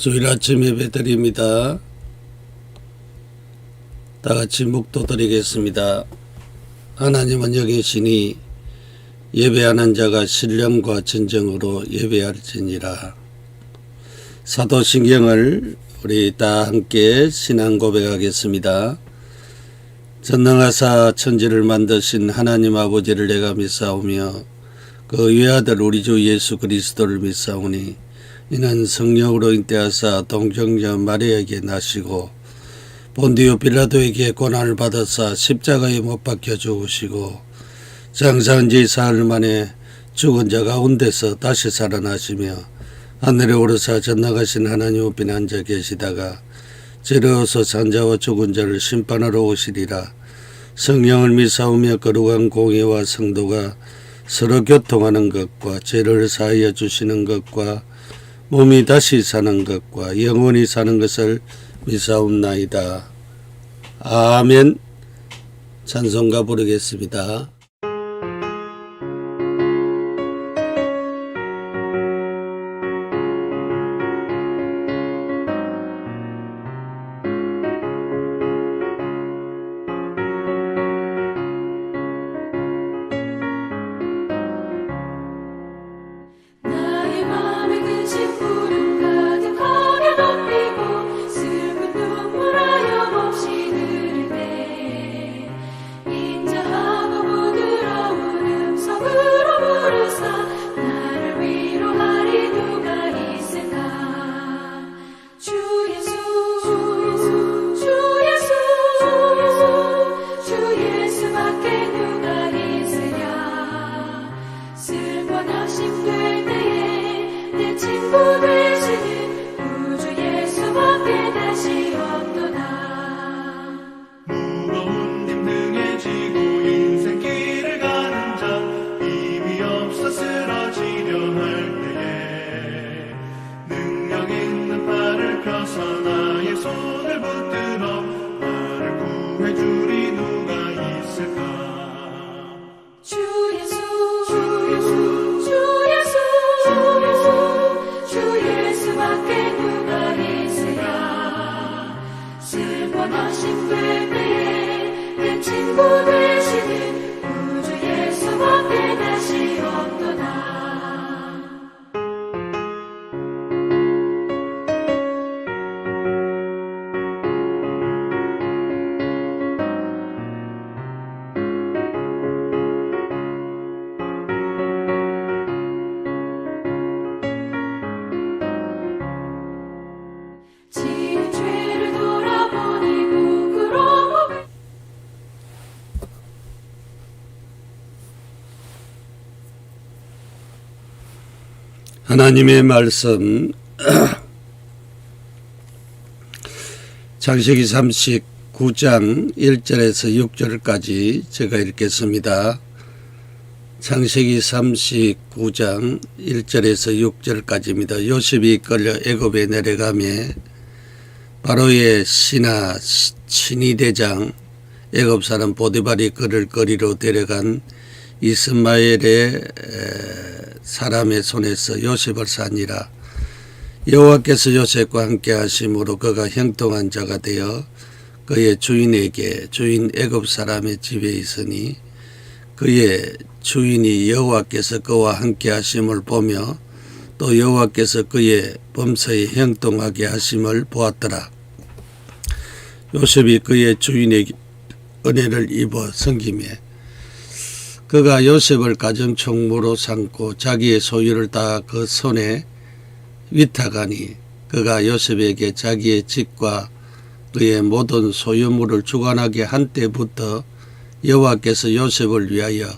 주일 아침 예배 드립니다. 다 같이 묵도 드리겠습니다. 하나님은 여기 계시니 예배하는 자가 신령과 진정으로 예배할지니라. 사도신경을 우리 다 함께 신앙 고백하겠습니다. 전능하사 천지를 만드신 하나님 아버지를 내가 믿사오며 그 외아들 우리 주 예수 그리스도를 믿사오니 이는 성령으로 인대하사 동정녀 마리아에게 나시고 본디오 빌라도에게 고난을 받아사 십자가에 못 박혀 죽으시고 장사한 지 사흘 만에 죽은 자 가운데서 다시 살아나시며 하늘에 오르사 전나가신 하나님 앞에 앉아 계시다가 지르어서 산자와 죽은 자를 심판하러 오시리라. 성령을 믿사오며 거룩한 공의와 성도가 서로 교통하는 것과 죄를 사하여 주시는 것과 몸이 다시 사는 것과 영원히 사는 것을 믿사옵나이다. 아멘. 찬송가 부르겠습니다. 슬퍼 낙심될 때에 내 친구 되시는 우주 예수밖에 다시 하나님의 말씀 창세기 39장 1절에서 6절까지 제가 읽겠습니다. 창세기 39장 1절에서 6절까지입니다. 요셉이 이끌려 애굽에 내려가매 바로의 신하 친위대장 애굽 사람 보디발이 그를 거리로 데려간 이스마엘의 에, 사람의 손에서 요셉을 산이라 여호와께서 요셉과 함께 하심으로 그가 형통한 자가 되어 그의 주인에게 주인 애굽 사람의 집에 있으니 그의 주인이 여호와께서 그와 함께 하심을 보며 또 여호와께서 그의 범사에 형통하게 하심을 보았더라. 요셉이 그의 주인에게 은혜를 입어 섬기며 그가 요셉을 가정총무로 삼고 자기의 소유를 다 그 손에 위탁하니 그가 요셉에게 자기의 집과 그의 모든 소유물을 주관하게 한 때부터 여호와께서 요셉을 위하여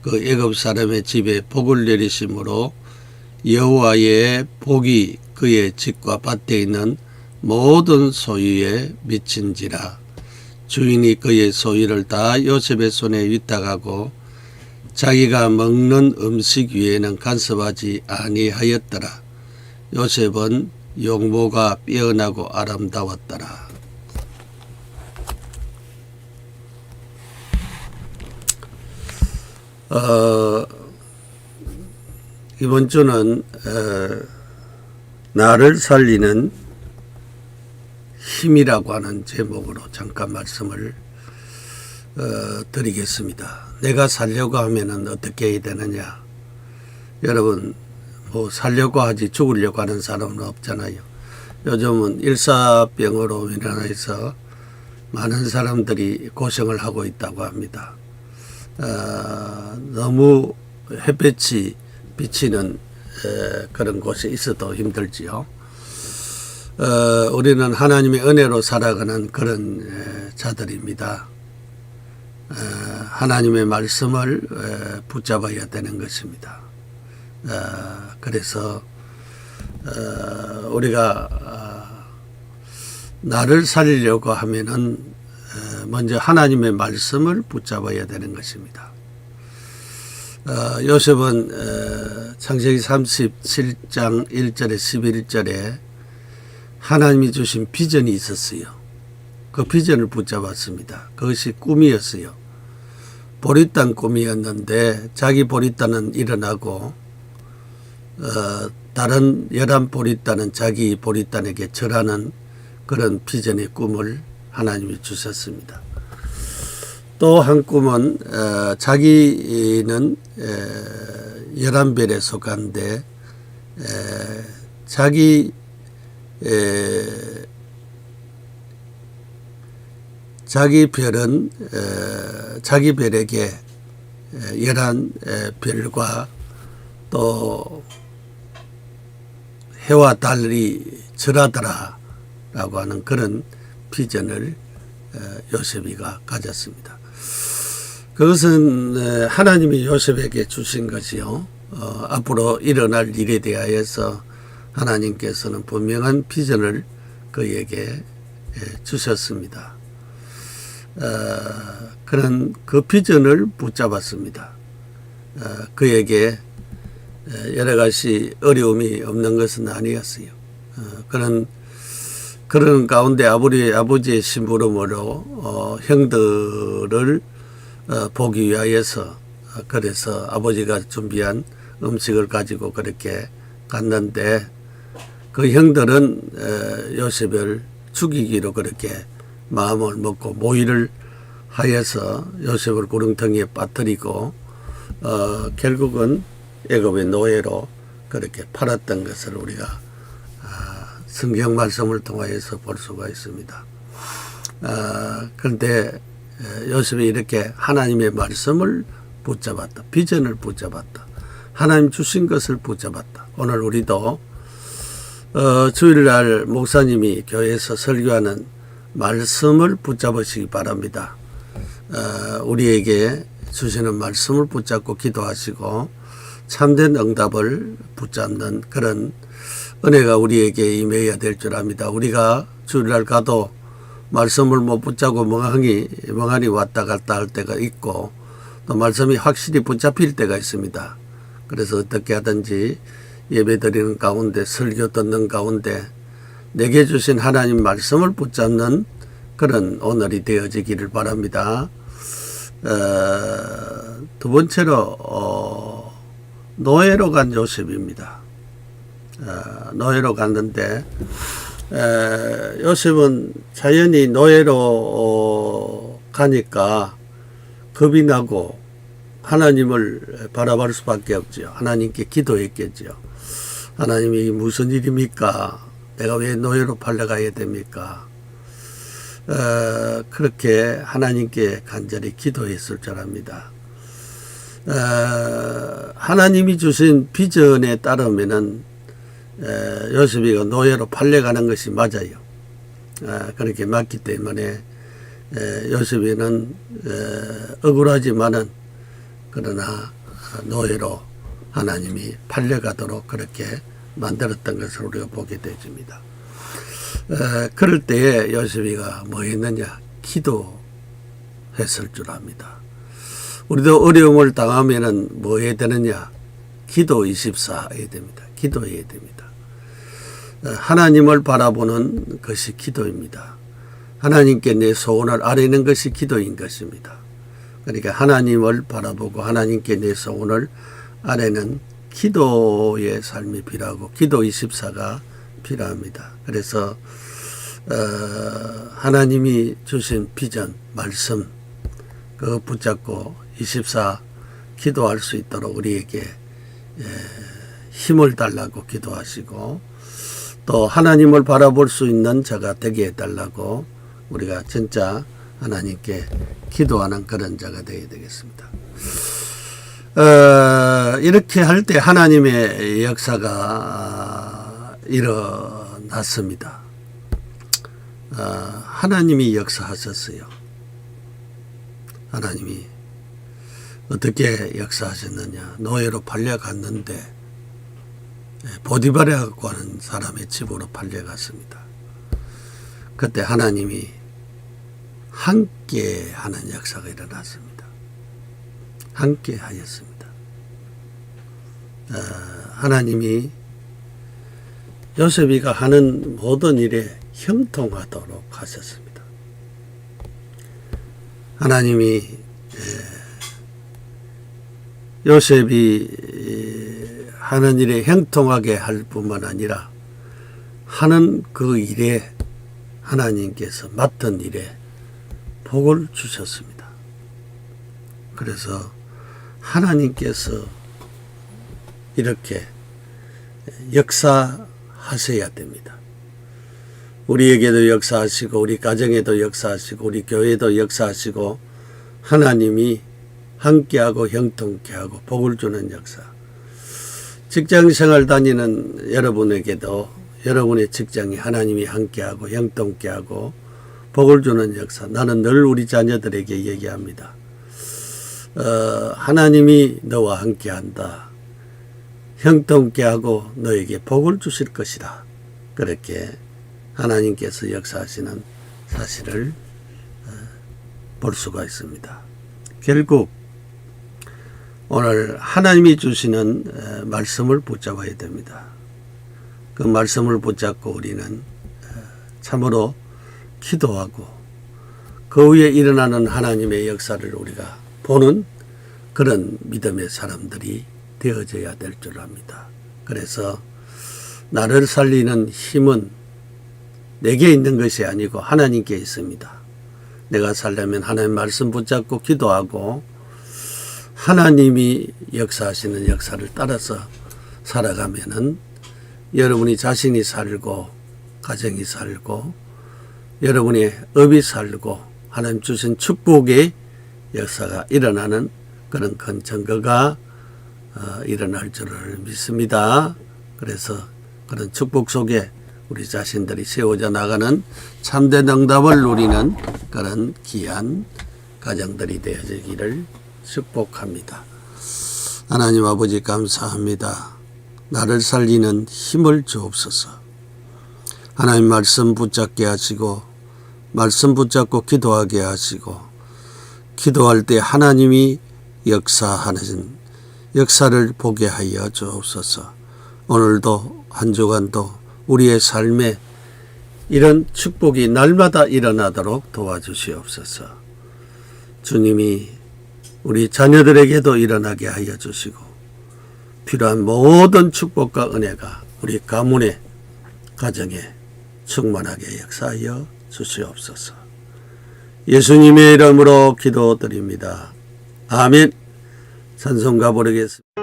그 애굽 사람의 집에 복을 내리심으로 여호와의 복이 그의 집과 밭에 있는 모든 소유에 미친지라. 주인이 그의 소유를 다 요셉의 손에 위탁하고 자기가 먹는 음식 위에는 간섭하지 아니하였더라. 요셉은 용모가 빼어나고 아름다웠더라. 어, 이번 주는 어, 나를 살리는 힘이라고 하는 제목으로 잠깐 말씀을 어, 드리겠습니다. 내가 살려고 하면은 어떻게 해야 되느냐? 여러분, 뭐 살려고 하지 죽으려고 하는 사람은 없잖아요. 요즘은 일사병으로 인해서 많은 사람들이 고생을 하고 있다고 합니다. 어, 너무 햇볕이 비치는 에, 그런 곳에 있어도 힘들지요. 어, 우리는 하나님의 은혜로 살아가는 그런 에, 자들입니다. 에, 하나님의 말씀을 에, 붙잡아야 되는 것입니다. 어, 그래서 어, 우리가 어, 나를 살리려고 하면은 어, 먼저 하나님의 말씀을 붙잡아야 되는 것입니다. 어, 요셉은 어, 창세기 37장 1절에 11절에 하나님이 주신 비전이 있었어요. 그 비전을 붙잡았습니다. 그것이 꿈이었어요. 보리단 꿈이었는데 자기 보리단은 일어나고 어, 다른 열한 보리단은 자기 보리단에게 절하는 그런 비전의 꿈을 하나님이 주셨습니다. 또 한 꿈은 어, 자기는 에, 열한 별에 속한데 에, 자기 에, 자기 별은 에, 자기 별에게 에, 열한 에, 별과 또 해와 달이 절하더라라고 하는 그런 비전을 에, 요셉이가 가졌습니다. 그것은 에, 하나님이 요셉에게 주신 것이요. 어, 앞으로 일어날 일에 대하여서 하나님께서는 분명한 비전을 그에게 에, 주셨습니다. 어, 그런 그 비전을 붙잡았습니다. 어, 그에게 에, 여러 가지 어려움이 없는 것은 아니었어요. 어, 그런 그런 가운데 아버지 아버지의 심부름으로 어, 형들을 어, 보기 위하여서 어, 그래서 아버지가 준비한 음식을 가지고 그렇게 갔는데 그 형들은 에, 요셉을 죽이기로 그렇게 마음을 먹고 모의를 하여서 요셉을 구렁텅이에 빠뜨리고 어, 결국은 애굽의 노예로 그렇게 팔았던 것을 우리가 아, 성경 말씀을 통하여서 볼 수가 있습니다. 아, 그런데 에, 요셉이 이렇게 하나님의 말씀을 붙잡았다. 비전을 붙잡았다. 하나님 주신 것을 붙잡았다. 오늘 우리도 어, 주일날 목사님이 교회에서 설교하는 말씀을 붙잡으시기 바랍니다. 어, 우리에게 주시는 말씀을 붙잡고 기도하시고 참된 응답을 붙잡는 그런 은혜가 우리에게 임해야 될 줄 압니다. 우리가 주일날 가도 말씀을 못 붙잡고 멍하니 멍하니 왔다 갔다 할 때가 있고 또 말씀이 확실히 붙잡힐 때가 있습니다. 그래서 어떻게 하든지 예배 드리는 가운데 설교 듣는 가운데 내게 주신 하나님 말씀을 붙잡는 그런 오늘이 되어지기를 바랍니다. 어, 두 번째로 어, 노예로 간 요셉입니다. 어, 노예로 갔는데 에, 요셉은 자연히 노예로 어, 가니까 겁이 나고 하나님을 바라볼 수밖에 없죠. 하나님께 기도했겠죠. 하나님이 무슨 일입니까? 내가 왜 노예로 팔려가야 됩니까? 어, 그렇게 하나님께 간절히 기도했을 줄 압니다. 어, 하나님이 주신 비전에 따르면은 에, 요셉이가 노예로 팔려가는 것이 맞아요. 어, 그렇게 맞기 때문에 에, 요셉이는 에, 억울하지만은 그러나 노예로 하나님이 팔려가도록 그렇게 만들었던 것을 우리가 보게 되집니다. 에, 그럴 때에 요셉이가 뭐 했느냐? 기도했을 줄 압니다. 우리도 어려움을 당하면은 뭐 해야 되느냐? 기도 24 해야 됩니다. 기도해야 됩니다. 어, 하나님을 바라보는 것이 기도입니다. 하나님께 내 소원을 아뢰는 것이 기도인 것입니다. 그러니까 하나님을 바라보고 하나님께 내 소원을 아뢰는 기도의 삶이 필요하고 기도 24가 필요합니다. 그래서 어, 하나님이 주신 비전, 말씀, 그 붙잡고 24 기도할 수 있도록 우리에게 예, 힘을 달라고 기도하시고 또 하나님을 바라볼 수 있는 자가 되게 해달라고 우리가 진짜 하나님께 기도하는 그런 자가 되어야 되겠습니다. 어, 이렇게 할 때 하나님의 역사가 일어났습니다. 어, 하나님이 역사하셨어요. 하나님이 어떻게 역사하셨느냐. 노예로 팔려갔는데 예, 보디바라고 하는 사람의 집으로 팔려갔습니다. 그때 하나님이 함께 하는 역사가 일어났습니다. 함께 하였습니다. 어, 하나님이 요셉이가 하는 모든 일에 형통하도록 하셨습니다. 하나님이 에, 요셉이 에, 하는 일에 형통하게 할 뿐만 아니라 하는 그 일에 하나님께서 맡은 일에 복을 주셨습니다. 그래서 하나님께서 이렇게 역사하셔야 됩니다. 우리에게도 역사하시고 우리 가정에도 역사하시고 우리 교회도 역사하시고 하나님이 함께하고 형통케 하고 복을 주는 역사. 직장 생활 다니는 여러분에게도 여러분의 직장이 하나님이 함께하고 형통케 하고 복을 주는 역사. 나는 늘 우리 자녀들에게 얘기합니다. 어, 하나님이 너와 함께한다. 형통케 하고 너에게 복을 주실 것이다. 그렇게 하나님께서 역사하시는 사실을 어, 볼 수가 있습니다. 결국 오늘 하나님이 주시는 어, 말씀을 붙잡아야 됩니다. 그 말씀을 붙잡고 우리는 어, 참으로 기도하고 그 위에 일어나는 하나님의 역사를 우리가 보는 그런 믿음의 사람들이 되어져야 될 줄 압니다. 그래서 나를 살리는 힘은 내게 있는 것이 아니고 하나님께 있습니다. 내가 살려면 하나님 말씀 붙잡고 기도하고 하나님이 역사하시는 역사를 따라서 살아가면은 여러분이 자신이 살고 가정이 살고 여러분의 업이 살고 하나님 주신 축복의 역사가 일어나는 그런 큰 증거가 어, 일어날 줄을 믿습니다. 그래서 그런 축복 속에 우리 자신들이 세워져 나가는 참된 응답을 누리는 그런 귀한 가정들이 되어지기를 축복합니다. 하나님 아버지 감사합니다. 나를 살리는 힘을 주옵소서. 하나님 말씀 붙잡게 하시고 말씀 붙잡고 기도하게 하시고 기도할 때 하나님이 역사하는 역사를 보게 하여 주옵소서. 오늘도 한 주간도 우리의 삶에 이런 축복이 날마다 일어나도록 도와주시옵소서. 주님이 우리 자녀들에게도 일어나게 하여 주시고 필요한 모든 축복과 은혜가 우리 가문에 가정에 충만하게 역사하여 주시옵소서. 예수님의 이름으로 기도드립니다. 아멘. 찬송가 부르겠습니다.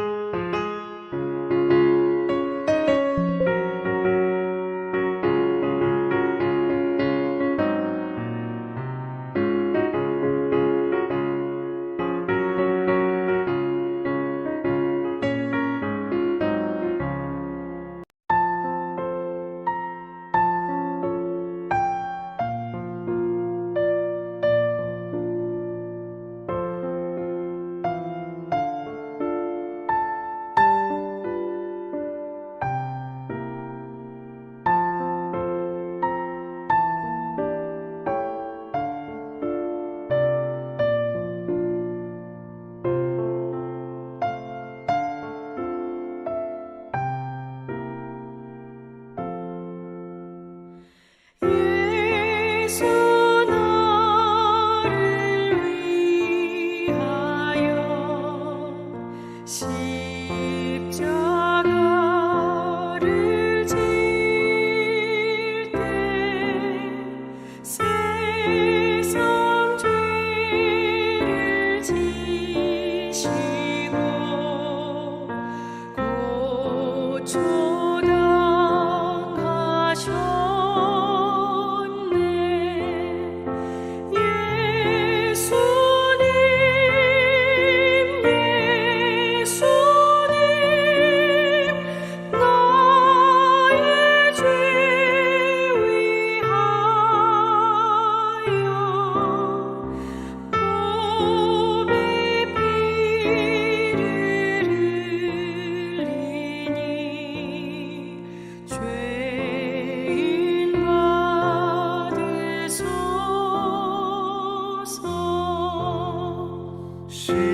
십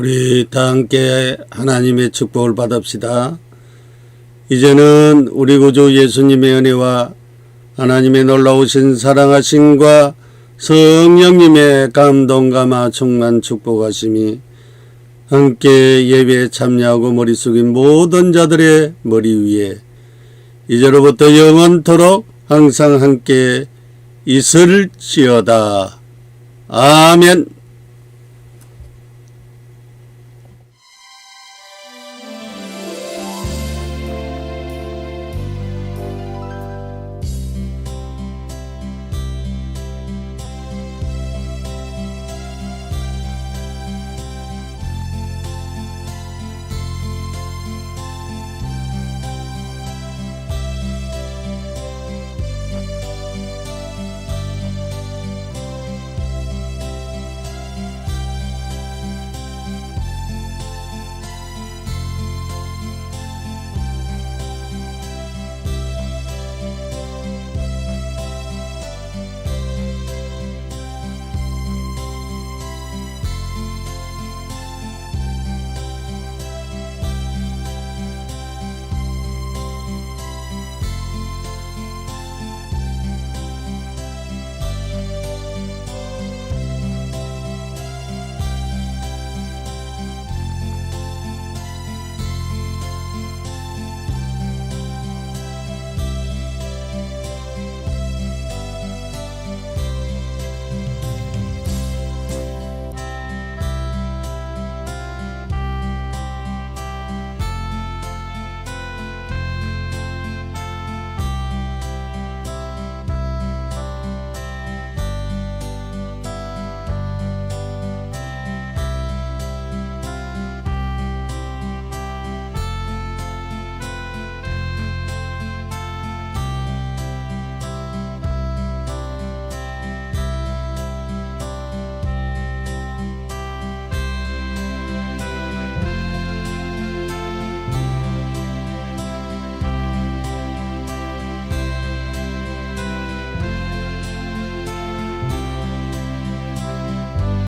우리 다 함께 하나님의 축복을 받읍시다. 이제는 우리 구주 예수님의 은혜와 하나님의 놀라우신 사랑하심과 성령님의 감동감화 충만 축복하심이 함께 예배에 참여하고 머리 숙인 모든 자들의 머리 위에 이제로부터 영원토록 항상 함께 있을지어다. 아멘.